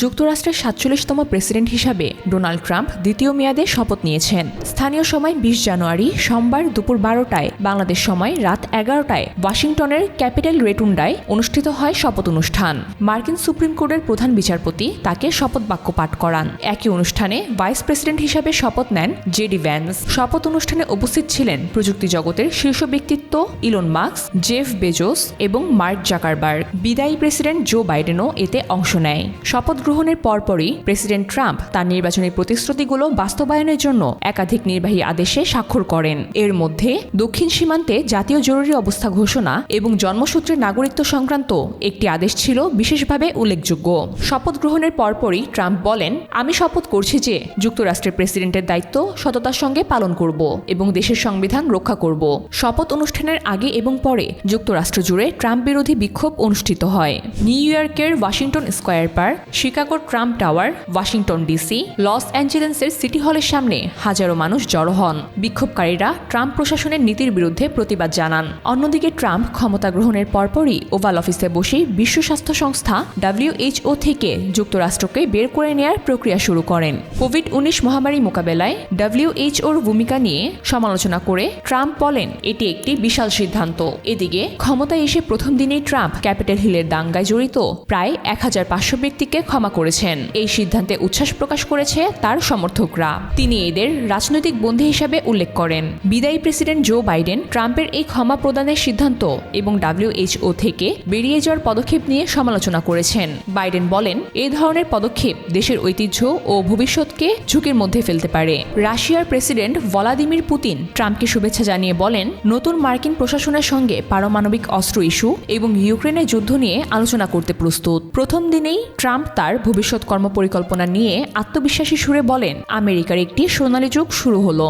যুক্তরাষ্ট্রের সাতচল্লিশতম প্রেসিডেন্ট হিসাবে ডোনাল্ড ট্রাম্প দ্বিতীয় মেয়াদে শপথ নিয়েছেন। স্থানীয় সময় বিশ জানুয়ারি সোমবার দুপুর বারোটায় বাংলাদেশ সময় রাত এগারোটায় ওয়াশিংটনের ক্যাপিটাল রেটুন্ডায় অনুষ্ঠিত হয় শপথ অনুষ্ঠান। মার্কিন সুপ্রিম কোর্টের প্রধান বিচারপতি তাকে শপথ বাক্য পাঠ করান। একই অনুষ্ঠানে ভাইস প্রেসিডেন্ট হিসাবে শপথ নেন জেডি ভ্যান্স। শপথ অনুষ্ঠানে উপস্থিত ছিলেন প্রযুক্তি জগতের শীর্ষ ব্যক্তিত্ব ইলন মার্কস জেফ বেজোস এবং মার্ক জাকারবার্গ। বিদায়ী প্রেসিডেন্ট জো বাইডেনও এতে অংশ নেয়। শপথ গ্রহণের পরপরই প্রেসিডেন্ট ট্রাম্প তার নির্বাচনী প্রতিশ্রুতিগুলো বাস্তবায়নের জন্য একাধিক নির্বাহী আদেশে স্বাক্ষর করেন। এর মধ্যে দক্ষিণ সীমান্তে জাতীয় জরুরি অবস্থা ঘোষণা এবং জন্মসূত্রে নাগরিকত্ব সংক্রান্ত একটি আদেশ ছিল বিশেষভাবে উল্লেখযোগ্য। শপথ গ্রহণের পরপরই ট্রাম্প বলেন, আমি শপথ করছি যে যুক্তরাষ্ট্রের প্রেসিডেন্টের দায়িত্ব সততার সঙ্গে পালন করব এবং দেশের সংবিধান রক্ষা করব। শপথ অনুষ্ঠানের আগে এবং পরে যুক্তরাষ্ট্র জুড়ে ট্রাম্প বিরোধী বিক্ষোভ অনুষ্ঠিত হয়। নিউ ইয়র্কের Washington Square Park শিকাগোর Trump Tower, Washington DC, Los অ্যাঞ্জেলেসের city হলের সামনে হাজারো মানুষ জড়ো হন। বিক্ষোভকারীরা ট্রাম্প প্রশাসনের নীতির বিরুদ্ধে প্রতিবাদ জানান। অন্যদিকে ট্রাম্প ক্ষমতা গ্রহণের পরপরই ওভাল অফিসে বসেই বিশ্ব স্বাস্থ্য সংস্থা ডাব্লিউএইচও থেকে যুক্তরাষ্ট্রকে বের করে নেয়ার প্রক্রিয়া শুরু করেন। কোভিড উনিশ মহামারী মোকাবেলায় ডাব্লিউএইচওর ভূমিকা নিয়ে সমালোচনা করে ট্রাম্প বলেন, এটি একটি বিশাল সিদ্ধান্ত। এদিকে ক্ষমতায় এসে প্রথম দিনেই ট্রাম্প ক্যাপিটাল হিলের দাঙ্গায় জড়িত প্রায় এক হাজার পাঁচশো ব্যক্তিকে ক্ষমা করেছেন। এই সিদ্ধান্তে উচ্ছ্বাস প্রকাশ করেছে তার সমর্থকরা। তিনি এদের রাজনৈতিক বন্ধী হিসাবে উল্লেখ করেন। বিদায়ী প্রেসিডেন্ট জো বাইডেন ট্রাম্পের এই ক্ষমা প্রদানের সিদ্ধান্ত এবং ডাব্লিউএইচও থেকে বেরিয়ে যাওয়ার পদক্ষেপ নিয়ে সমালোচনা করেছেন। বাইডেন বলেন এই ধরনের পদক্ষেপ দেশের ঐতিহ্য ও ভবিষ্যৎকে ঝুঁকির মধ্যে ফেলতে পারে। রাশিয়ার প্রেসিডেন্ট ভলাদিমির পুতিন ট্রাম্পকে শুভেচ্ছা জানিয়ে বলেন, নতুন মার্কিন প্রশাসনের সঙ্গে পারমাণবিক অস্ত্র ইস্যু এবং ইউক্রেনের যুদ্ধ নিয়ে আলোচনা করতে প্রস্তুত। প্রথম দিনেই ট্রাম্প তার ভবিষ্যৎ কর্মপরিকল্পনা নিয়ে আত্মবিশ্বাসী সুরে বলেন আমেরিকার একটি সোনালী যুগ শুরু হলো।